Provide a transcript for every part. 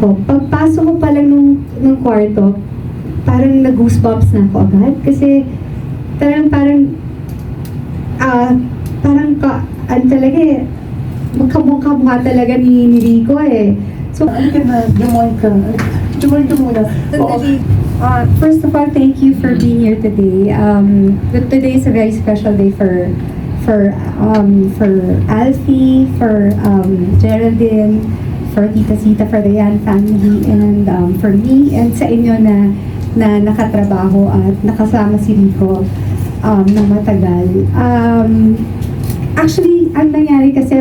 ko, pagpasok ko pa lang nung, nung kwarto, parang nag-goosebumps na ako agad. Kasi, parang, parang, ah, parang ka, ano talaga eh, magkamukha talaga ni, ni Rico eh. So, Halika na, dumoy ka. Dumoy ka muna. Oo. uh, first of all, thank you for being here today. Um, today is a very special day for for um, for Alfie, for um, Geraldine, for Tita Sita, for the Yan family, and um, for me, and sa inyo na na nakatrabaho at nakasama si Rico um, na matagal. Um, actually, ang nangyari kasi,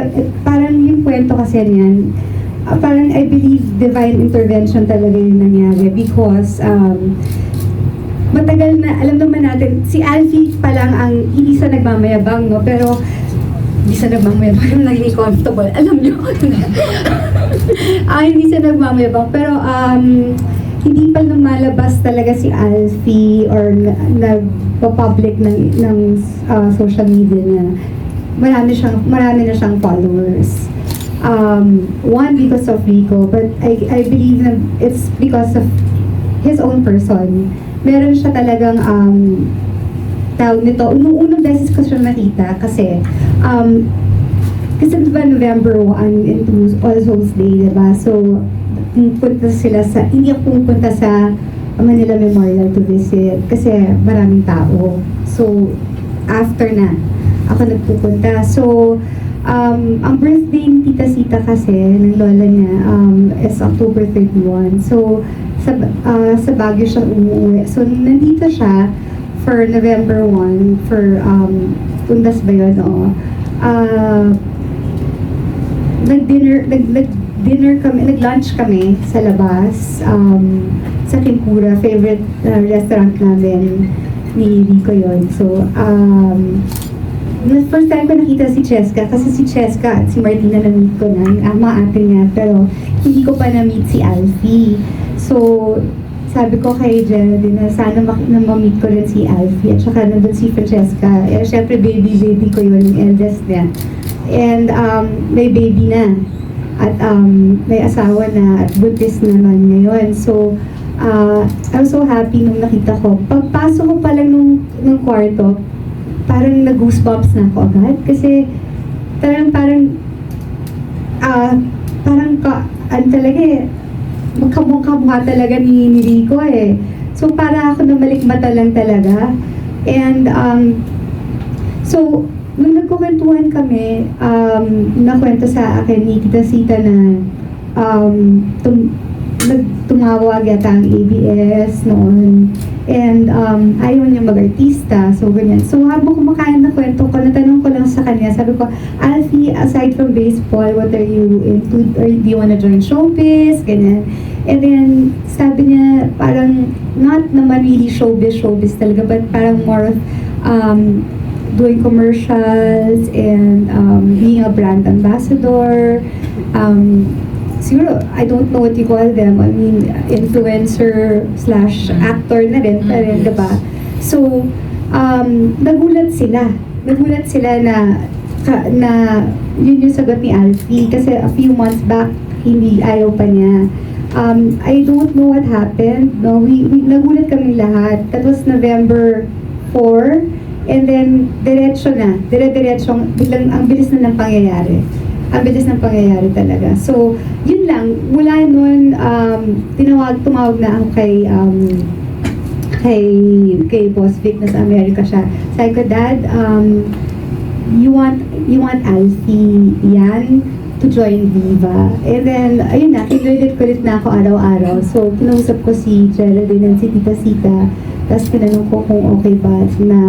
parang yung kwento kasi niyan, ah, parang I believe divine intervention talaga yung nangyari because um, matagal na, alam naman natin, si Alfie pa lang ang hindi sa nagmamayabang, no? Pero, hindi sa nagmamayabang, naging comfortable. Alam nyo. ah, hindi sa nagmamayabang. Pero, um, hindi pa lumalabas talaga si Alfie or na- nagpa-public ng, ng ah, social media na marami siyang marami na siyang followers. Um, one because of Rico, but I I believe na it's because of his own person. Meron siya talagang um, tawag nito, nung unang beses ko siya nakita kasi um, kasi diba November 1 into All Souls Day, diba? So, pumunta sila sa, hindi ako pumunta sa Manila Memorial to visit kasi maraming tao. So, after na, ako nagpupunta. So, um, ang birthday ni Tita Sita kasi, ng lola niya, um, is October 31. So, sa, ah, sa Baguio siya umuwi. So, nandito siya for November 1 for um, Undas ba yun? Oo. Ah, nag-dinner, nag, nag-dinner kami, nag-lunch kami sa labas, um, sa Kimpura, favorite uh, restaurant namin ni Rico yon So, um, the first time ko nakita si Cheska, kasi si Cheska at si Martina na-meet ko na, yung ama ate niya, pero hindi ko pa na-meet si Alfie. So, sabi ko kay Geraldine na sana mak- na ma-meet ko rin si Alfie at saka nandun si Francesca. Eh, syempre baby-baby ko yun, yung eldest niya. And um, may baby na. At um, may asawa na at buntis naman ngayon. So, uh, I was so happy nung nakita ko. Pagpasok ko pa lang nung, nung kwarto, parang nag-goosebumps na ako agad. Kasi parang parang ah parang ka, ano talaga eh, magkamukha talaga ni, ni Rico eh. So para ako na mata lang talaga. And um, so, nung nagkukwentuhan kami, um, nakwento sa akin ni Tita na um, tum, nagtumawag yata ang ABS noon. And um, ayaw niya mag-artista. So, ganyan. So, habang kumakain na kwento ko, natanong ko lang sa kanya, sabi ko, Alfie, aside from baseball, what are you into? Or do you wanna join showbiz? Ganyan. And then, sabi niya, parang, not naman really showbiz, showbiz talaga, but parang more of, um, doing commercials and um, being a brand ambassador. Um, siguro, I don't know what you call them. I mean, influencer slash actor na rin, pa rin, diba? So, um, nagulat sila. Nagulat sila na, ka, na yun yung sagot ni Alfie. Kasi a few months back, hindi ayaw pa niya. Um, I don't know what happened. No, we, we nagulat kami lahat. That was November 4. And then, diretso na. Dire-diretso, biglang, ang bilis na ng pangyayari. Ang bilis ng pangyayari talaga. So, yun lang. Mula noon, um, tinawag, tumawag na ako kay, um, kay, kay Boss Vic na sa Amerika siya. Sabi ko, Dad, um, you want, you want Alfie yan to join Viva. And then, ayun na, kinulit-kulit na ako araw-araw. So, kinausap ko si Geraldine and si Tita Sita. Tapos tinanong ko kung okay ba na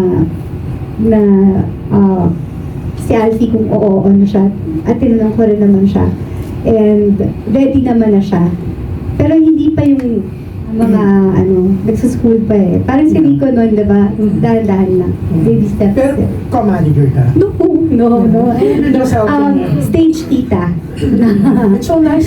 na ah, si Alfie kung oo ano siya. At tinanong ko rin naman siya. And ready naman na siya. Pero hindi pa yung mga ano, nagsa-school pa eh. Parang si Rico noon, di ba? Dahan-dahan lang. Baby steps. Pero, co-manager ka. No, no, no. Ano daw sa Um, stage tita. It's so nice